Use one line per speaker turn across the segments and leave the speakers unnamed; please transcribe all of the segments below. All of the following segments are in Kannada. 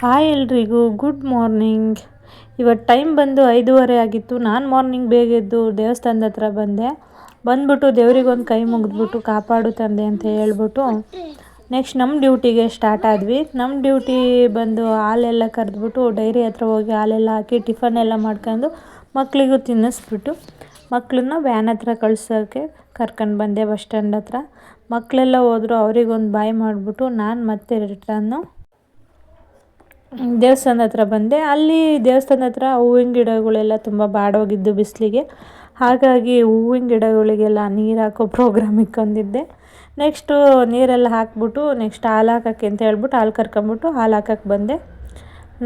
ಹಾಯ್ ಎಲ್ರಿಗೂ, ಗುಡ್ ಮಾರ್ನಿಂಗ್. ಇವತ್ತು ಟೈಮ್ ಬಂದು ಐದೂವರೆ ಆಗಿತ್ತು. ನಾನು ಮಾರ್ನಿಂಗ್ ಬೇಗ ಎದ್ದು ದೇವಸ್ಥಾನದ ಹತ್ರ ಬಂದೆ. ಬಂದ್ಬಿಟ್ಟು ದೇವರಿಗೊಂದು ಕೈ ಮುಗಿದ್ಬಿಟ್ಟು ಕಾಪಾಡು ತಂದೆ ಅಂತ ಹೇಳ್ಬಿಟ್ಟು ನೆಕ್ಸ್ಟ್ ನಮ್ಮ ಡ್ಯೂಟಿಗೆ ಸ್ಟಾರ್ಟ್ ಆದ್ವಿ. ನಮ್ಮ ಡ್ಯೂಟಿ ಬಂದು ಹಾಲೆಲ್ಲ ಕರೆದ್ಬಿಟ್ಟು ಡೈರಿ ಹತ್ರ ಹೋಗಿ ಹಾಲೆಲ್ಲ ಹಾಕಿ ಟಿಫನ್ ಎಲ್ಲ ಮಾಡ್ಕೊಂಡು ಮಕ್ಕಳಿಗೂ ತಿನ್ನಿಸ್ಬಿಟ್ಟು ಮಕ್ಕಳನ್ನ ವ್ಯಾನ್ ಹತ್ರ ಕಳ್ಸೋಕ್ಕೆ ಕರ್ಕೊಂಡು ಬಂದೆ ಬಸ್ ಸ್ಟ್ಯಾಂಡ್ ಹತ್ರ. ಮಕ್ಕಳೆಲ್ಲ ಹೋದ್ರು, ಅವ್ರಿಗೊಂದು ಬಾಯ್ ಮಾಡಿಬಿಟ್ಟು ನಾನು ಮತ್ತೆ ರಿಟರ್ನು ದೇವಸ್ಥಾನದ ಹತ್ರ ಬಂದೆ. ಅಲ್ಲಿ ದೇವಸ್ಥಾನದ ಹತ್ರ ಹೂವಿನ ಗಿಡಗಳೆಲ್ಲ ತುಂಬ ಬಾಡೋಗಿದ್ದು ಬಿಸಿಲಿಗೆ. ಹಾಗಾಗಿ ಹೂವಿನ ಗಿಡಗಳಿಗೆಲ್ಲ ನೀರು ಹಾಕೋ ಪ್ರೋಗ್ರಾಮ್ ಇಟ್ಕೊಂಡಿದ್ದೆ ನೆಕ್ಸ್ಟು ನೀರೆಲ್ಲ ಹಾಕ್ಬಿಟ್ಟು ನೆಕ್ಸ್ಟ್ ಹಾಲು ಹಾಕೋಕ್ಕೆ ಅಂತ ಹೇಳ್ಬಿಟ್ಟು ಹಾಲು ಕರ್ಕೊಂಬಿಟ್ಟು ಹಾಲು ಹಾಕಕ್ಕೆ ಬಂದೆ.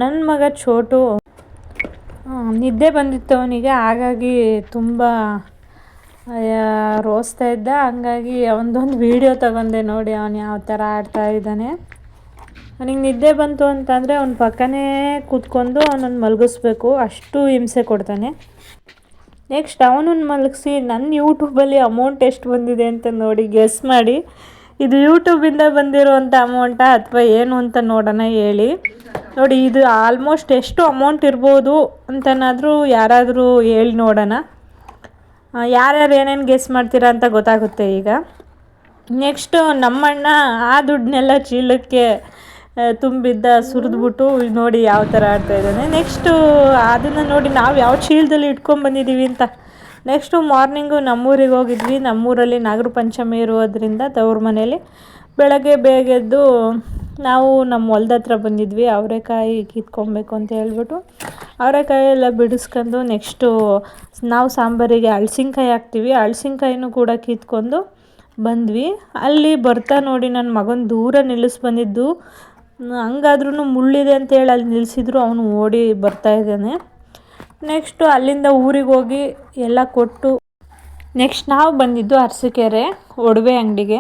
ನನ್ನ ಮಗ ಚೋಟು ನಿದ್ದೆ ಬಂದಿತ್ತು ಅವನಿಗೆ ಹಾಗಾಗಿ ತುಂಬ ರೋಸ್ತಾ ಇದ್ದ. ಹಂಗಾಗಿ ಅವನದೊಂದು ವೀಡಿಯೋ ತಗೊಂಡೆ ನೋಡಿ ಅವನು ಯಾವ ಥರ ಆಡ್ತಾ ಇದ್ದಾನೆ. ಅವನಿಗೆ ನಿದ್ದೆ ಬಂತು ಅಂತಂದರೆ ಅವ್ನ ಪಕ್ಕನೇ ಕೂತ್ಕೊಂಡು ಅವನನ್ನು ಮಲಗಿಸ್ಬೇಕು. ಅಷ್ಟು ಹಿಂಸೆ ಕೊಡ್ತಾನೆ. ನೆಕ್ಸ್ಟ್ ಅವನನ್ನು ಮಲಗಿಸಿ ನನ್ನ ಯೂಟ್ಯೂಬಲ್ಲಿ ಅಮೌಂಟ್ ಎಷ್ಟು ಬಂದಿದೆ ಅಂತ ನೋಡಿ ಗೆಸ್ ಮಾಡಿ. ಇದು ಯೂಟ್ಯೂಬಿಂದ ಬಂದಿರುವಂಥ ಅಮೌಂಟಾ ಅಥವಾ ಏನು ಅಂತ ನೋಡೋಣ ಹೇಳಿ. ನೋಡಿ, ಇದು ಆಲ್ಮೋಸ್ಟ್ ಎಷ್ಟು ಅಮೌಂಟ್ ಇರ್ಬೋದು ಅಂತನಾದರೂ ಯಾರಾದರೂ ಹೇಳಿ ನೋಡೋಣ. ಯಾರ್ಯಾರು ಏನೇನು ಗೆಸ್ ಮಾಡ್ತೀರಾ ಅಂತ ಗೊತ್ತಾಗುತ್ತೆ ಈಗ. ನೆಕ್ಸ್ಟು ನಮ್ಮಣ್ಣ ಆ ದುಡ್ಡನ್ನೆಲ್ಲ ಚೀಲಕ್ಕೆ ತುಂಬಿದ್ದ ಸುರಿದ್ಬಿಟ್ಟು ನೋಡಿ ಯಾವ ಥರ ಆಡ್ತಾ ಇದ್ದಾನೆ. ನೆಕ್ಸ್ಟು ಅದನ್ನು ನೋಡಿ ನಾವು ಯಾವ ಚೀಲದಲ್ಲಿ ಇಟ್ಕೊಂಡ್ಬಂದಿದ್ದೀವಿ ಅಂತ. ನೆಕ್ಸ್ಟು ಮಾರ್ನಿಂಗು ನಮ್ಮೂರಿಗೆ ಹೋಗಿದ್ವಿ. ನಮ್ಮೂರಲ್ಲಿ ನಾಗರ ಪಂಚಮಿ ಇರೋದ್ರಿಂದ ತವ್ರ ಮನೇಲಿ ಬೆಳಗ್ಗೆ ಬೇಗ ಎದ್ದು ನಾವು ನಮ್ಮ ಹೊಲ್ದ ಹತ್ರ ಬಂದಿದ್ವಿ. ಅವರೆಕಾಯಿ ಕಿತ್ಕೊಬೇಕು ಅಂತ ಹೇಳ್ಬಿಟ್ಟು ಅವರೆಕಾಯಿ ಎಲ್ಲ ಬಿಡಿಸ್ಕೊಂಡು ನೆಕ್ಸ್ಟು ನಾವು ಸಾಂಬಾರಿಗೆ ಹಳ್ಸಿನ್ಕಾಯಿ ಹಾಕ್ತೀವಿ. ಹಳ್ಸಿನ್ಕಾಯಿನೂ ಕೂಡ ಕಿತ್ಕೊಂಡು ಬಂದ್ವಿ. ಅಲ್ಲಿ ಬರ್ತಾ ನೋಡಿ ನನ್ನ ಮಗನ ದೂರ ನಿಲ್ಲಿಸ್ ಬಂದಿದ್ದು. ಹಂಗಾದ್ರೂ ಮುಳ್ಳಿದೆ ಅಂತೇಳಿ ಅಲ್ಲಿ ನಿಲ್ಲಿಸಿದ್ರು ಅವನು ಓಡಿ ಬರ್ತಾ ಇದ್ದಾನೆ. ನೆಕ್ಸ್ಟು ಅಲ್ಲಿಂದ ಊರಿಗೆ ಹೋಗಿ ಎಲ್ಲ ಕೊಟ್ಟು ನೆಕ್ಸ್ಟ್ ನಾವು ಬಂದಿದ್ದು ಅರಸಿಕೆರೆ, ಒಡವೆ ಅಂಗಡಿಗೆ.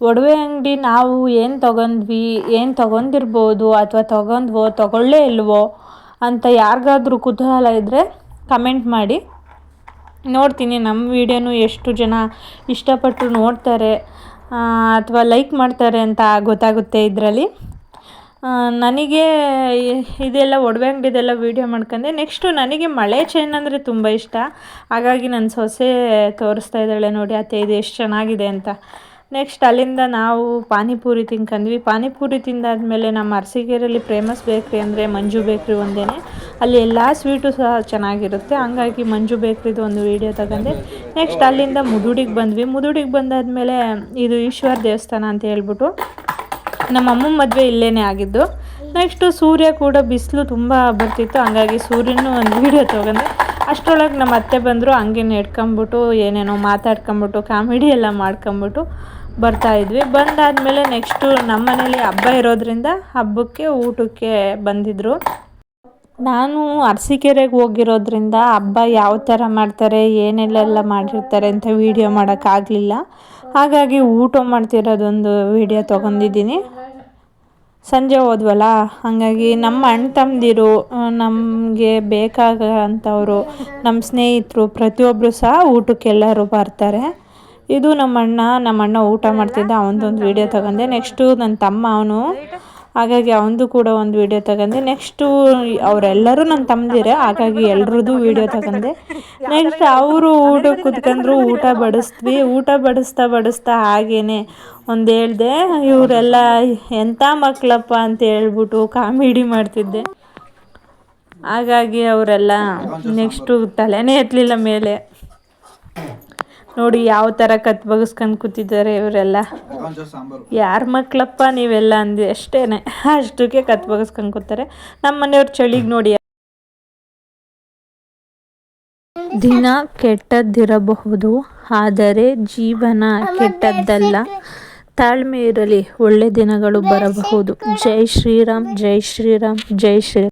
ಒಡವೆ ಅಂಗಡಿ ನಾವು ಏನು ತೊಗೊಂಡ್ವಿ, ಏನು ತೊಗೊಂಡಿರ್ಬೋದು ಅಥವಾ ತೊಗೊಂಡ್ವೋ, ತೊಗೊಳ್ಳೇ ಇಲ್ವೋ ಅಂತ ಯಾರಿಗಾದ್ರೂ ಕುತೂಹಲ ಇದ್ದರೆ ಕಮೆಂಟ್ ಮಾಡಿ. ನೋಡ್ತೀನಿ, ನಮ್ಮ ವಿಡಿಯೋನು ಎಷ್ಟು ಜನ ಇಷ್ಟಪಟ್ಟು ನೋಡ್ತಾರೆ ಅಥವಾ ಲೈಕ್ ಮಾಡ್ತಾರೆ ಅಂತ ಗೊತ್ತಾಗುತ್ತೆ ಇದರಲ್ಲಿ. ನನಗೆ ಇದೆಲ್ಲ ಒಡವೆ ಅಂಗಡಿದೆಲ್ಲ ವೀಡಿಯೋ ಮಾಡ್ಕೊಂಡೆ. ನೆಕ್ಸ್ಟು ನನಗೆ ಮಳೆ ಚೈನ್ ಅಂದರೆ ತುಂಬ ಇಷ್ಟ. ಹಾಗಾಗಿ ನನ್ನ ಸೊಸೆ ತೋರಿಸ್ತಾ ಇದ್ದಾಳೆ ನೋಡಿ, ಅತ್ತೆ, ಇದು ಎಷ್ಟು ಚೆನ್ನಾಗಿದೆ ಅಂತ. ನೆಕ್ಸ್ಟ್ ಅಲ್ಲಿಂದ ನಾವು ಪಾನಿಪುರಿ ತಿನ್ಕೊಂಡ್ವಿ ಪಾನಿಪೂರಿ ತಿಂದಾದಮೇಲೆ ನಮ್ಮ ಅರಸೀಕೆರೆಯಲ್ಲಿ ಫೇಮಸ್ ಬೇಕ್ರಿ ಅಂದರೆ ಮಂಜು ಬೇಕ್ರಿ ಒಂದೇ ಅಲ್ಲಿ ಎಲ್ಲ ಸ್ವೀಟು ಸಹ ಚೆನ್ನಾಗಿರುತ್ತೆ. ಹಂಗಾಗಿ ಮಂಜು ಬೇಕ್ರಿದು ಒಂದು ವೀಡಿಯೋ ತಗೊಂಡೆ. ನೆಕ್ಸ್ಟ್ ಅಲ್ಲಿಂದ ಮುದುಡಿಗೆ ಬಂದ್ವಿ. ಮುದುಡಿಗೆ ಬಂದಾದಮೇಲೆ ಇದು ಈಶ್ವರ ದೇವಸ್ಥಾನ ಅಂತ ಹೇಳ್ಬಿಟ್ಟು ನಮ್ಮ ಅಮ್ಮನ ಮದುವೆ ಇಲ್ಲೇ ಆಗಿದ್ದು. ನೆಕ್ಸ್ಟು ಸೂರ್ಯ ಕೂಡ ಬಿಸಿಲು ತುಂಬ ಬರ್ತಿತ್ತು. ಹಂಗಾಗಿ ಸೂರ್ಯನೂ ಒಂದು ವೀಡಿಯೋ ತೊಗೊಂಡೆ. ಅಷ್ಟರೊಳಗೆ ನಮ್ಮ ಅತ್ತೆ ಬಂದರು ಹಂಗೆ ನೆಡ್ಕೊಂಬಿಟ್ಟು ಏನೇನೋ ಮಾತಾಡ್ಕೊಂಬಿಟ್ಟು ಕಾಮಿಡಿ ಎಲ್ಲ ಮಾಡ್ಕೊಂಬಿಟ್ಟು ಬರ್ತಾಯಿದ್ವಿ ಬಂದಾದಮೇಲೆ ನೆಕ್ಸ್ಟು ನಮ್ಮ ಮನೇಲಿ ಹಬ್ಬ ಇರೋದ್ರಿಂದ ಹಬ್ಬಕ್ಕೆ ಊಟಕ್ಕೆ ಬಂದಿದ್ದರು ನಾನು ಅರಸೀಕೆರೆಗೆ ಹೋಗಿರೋದ್ರಿಂದ ಹಬ್ಬ ಯಾವ ಥರ ಮಾಡ್ತಾರೆ, ಏನೆಲ್ಲೆಲ್ಲ ಮಾಡಿರ್ತಾರೆ ಅಂತ ವೀಡಿಯೋ ಮಾಡೋಕ್ಕಾಗಲಿಲ್ಲ. ಹಾಗಾಗಿ ಊಟ ಮಾಡ್ತಿರೋದೊಂದು ವೀಡಿಯೋ ತೊಗೊಂಡಿದ್ದೀನಿ. ಸಂಜೆ ಹೋದ್ವಲ್ಲ, ಹಾಗಾಗಿ ನಮ್ಮ ಅಣ್ಣ ತಮ್ಮದಿರು ನಮಗೆ ಬೇಕಾಗಂಥವ್ರು, ನಮ್ಮ ಸ್ನೇಹಿತರು ಪ್ರತಿಯೊಬ್ಬರು ಸಹ ಊಟಕ್ಕೆಲ್ಲರೂ ಬರ್ತಾರೆ. ಇದು ನಮ್ಮ ಅಣ್ಣ ನಮ್ಮ ಅಣ್ಣ ಊಟ ಮಾಡ್ತಿದ್ದ, ಅವನದೊಂದು ವೀಡಿಯೋ ತಗೊಂಡೆ. ನೆಕ್ಸ್ಟು ನನ್ನ ತಮ್ಮ ಅವನು. ಹಾಗಾಗಿ ಅವನದು ಕೂಡ ಒಂದು ವಿಡಿಯೋ ತಗೊಂಡೆ ನೆಕ್ಸ್ಟು ಅವರೆಲ್ಲರೂ ನನ್ನ ತಮ್ಮದಿರ ಹಾಗಾಗಿ ಎಲ್ಲರದು ವಿಡಿಯೋ ತಗೊಂಡೆ ನೆಕ್ಸ್ಟ್ ಅವರು ಊಟ ಕುತ್ಕೊಂಡ್ರು, ಊಟ ಬಡಿಸ್ತೀವಿ ಊಟ ಬಡಿಸ್ತಾ ಬಡಿಸ್ತಾ ಹಾಗೇನೆ ಒಂದು ಹೇಳ್ದೆ, ಇವರೆಲ್ಲ ಎಂಥ ಮಕ್ಕಳಪ್ಪ ಅಂತ ಹೇಳ್ಬಿಟ್ಟು ಕಾಮಿಡಿ ಮಾಡ್ತಿದ್ದೆ. ಹಾಗಾಗಿ ಅವರೆಲ್ಲ ನೆಕ್ಸ್ಟು ತಲೆನೇ ಎತ್ತಲಿಲ್ಲ ಮೇಲೆ. ನೋಡಿ ಯಾವ ಥರ ಕತ್ ಬಗಸ್ಕೊಂಡು ಕೂತಿದ್ದಾರೆ ಇವರೆಲ್ಲ. ಯಾರ ಮಕ್ಕಳಪ್ಪ ನೀವೆಲ್ಲ ಅಂದಿ ಅಷ್ಟೇನೆ. ಅಷ್ಟಕ್ಕೆ ಕತ್ ಬಗಸ್ಕೊಂಡು ಕೂತಾರೆ. ನಮ್ಮ ಮನೆಯವ್ರ ಚಳಿಗೆ ನೋಡಿ. ದಿನ ಕೆಟ್ಟದ್ದಿರಬಹುದು, ಆದರೆ ಜೀವನ ಕೆಟ್ಟದ್ದಲ್ಲ. ತಾಳ್ಮೆ ಇರಲಿ, ಒಳ್ಳೆ ದಿನಗಳು ಬರಬಹುದು. ಜೈ ಶ್ರೀರಾಮ್ ಜೈ ಶ್ರೀರಾಮ್, ಜೈ ಶ್ರೀ